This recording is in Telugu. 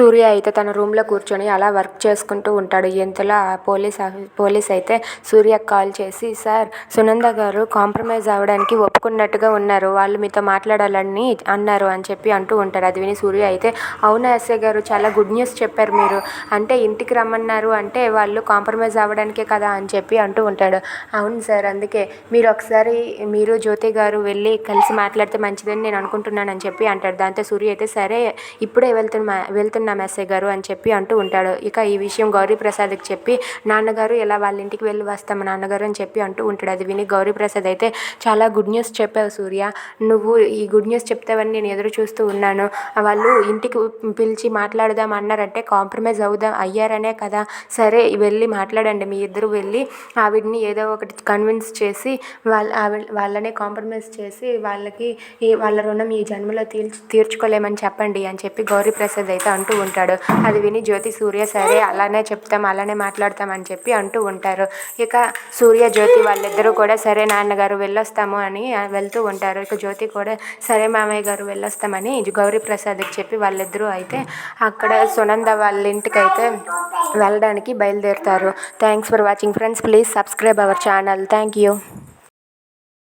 సూర్య అయితే తన రూమ్లో కూర్చొని అలా వర్క్ చేసుకుంటూ ఉంటాడు. ఇంతలో ఆ పోలీస్ పోలీస్ అయితే సూర్య కాల్ చేసి సార్ సునంద గారు కాంప్రమైజ్ అవ్వడానికి ఒప్పుకున్నట్టుగా ఉన్నారు. వాళ్ళు మీతో మాట్లాడాలని అన్నారు అని చెప్పి అంటూ ఉంటారు. అది విని సూర్య అయితే అవునా ఎస్ఏ గారు చాలా గుడ్ న్యూస్ చెప్పారు మీరు. అంటే ఇంటికి రమ్మన్నారు అంటే వాళ్ళు కాంప్రమైజ్ అవ్వడానికే కదా అని చెప్పి అంటూ ఉంటాడు. అవును సార్ అందుకే. మీరు ఒకసారి మీరు జ్యోతి గారు వెళ్ళి కలిసి మాట్లాడితే మంచిదని నేను అనుకుంటున్నాను అని చెప్పి అంటాడు. దాంతో సూర్య అయితే సరే ఇప్పుడే వెళ్తున్నా వెళ్తున్నా నా మెస్సే గారు అని చెప్పి అంటూ ఉంటాడు. ఇక ఈ విషయం గౌరీప్రసాద్కి చెప్పి నాన్నగారు ఇలా వాళ్ళ ఇంటికి వెళ్ళి వస్తాము నాన్నగారు అని చెప్పి అంటూ ఉంటాడు. అది విని గౌరీప్రసాద్ అయితే చాలా గుడ్ న్యూస్ చెప్పావు సూర్య. నువ్వు ఈ గుడ్ న్యూస్ చెప్తావని నేను ఎదురు చూస్తూ ఉన్నాను. వాళ్ళు ఇంటికి పిలిచి మాట్లాడదాం అన్నారంటే కాంప్రమైజ్ అవుదాం అయ్యారనే కదా. సరే వెళ్ళి మాట్లాడండి. మీ ఇద్దరు వెళ్ళి ఆవిడ్ని ఏదో ఒకటి కన్విన్స్ చేసి వాళ్ళ ఆవిడ వాళ్ళనే కాంప్రమైజ్ చేసి వాళ్ళకి ఈ వాళ్ళ రుణం ఈ జన్మలో తీర్చు తీర్చుకోలేమని చెప్పండి అని చెప్పి గౌరీప్రసాద్ అయితే అంటూ అంటూ ఉంటాడు. అది విని జ్యోతి సూర్య సరే అలానే చెప్తాం అలానే మాట్లాడతాం అని చెప్పి అంటూ ఉంటారు. ఇక సూర్య జ్యోతి వాళ్ళిద్దరూ కూడా సరే నాన్నగారు వెళ్ళొస్తాము అని వెళ్తూ ఉంటారు. ఇక జ్యోతి కూడా సరే మామయ్య గారు వెళ్ళొస్తామని గౌరీప్రసాద్కి చెప్పి వాళ్ళిద్దరూ అయితే అక్కడ సునంద వాళ్ళ ఇంటికి అయితే వెళ్ళడానికి బయలుదేరుతారు. Thanks for watching friends please subscribe our channel thank you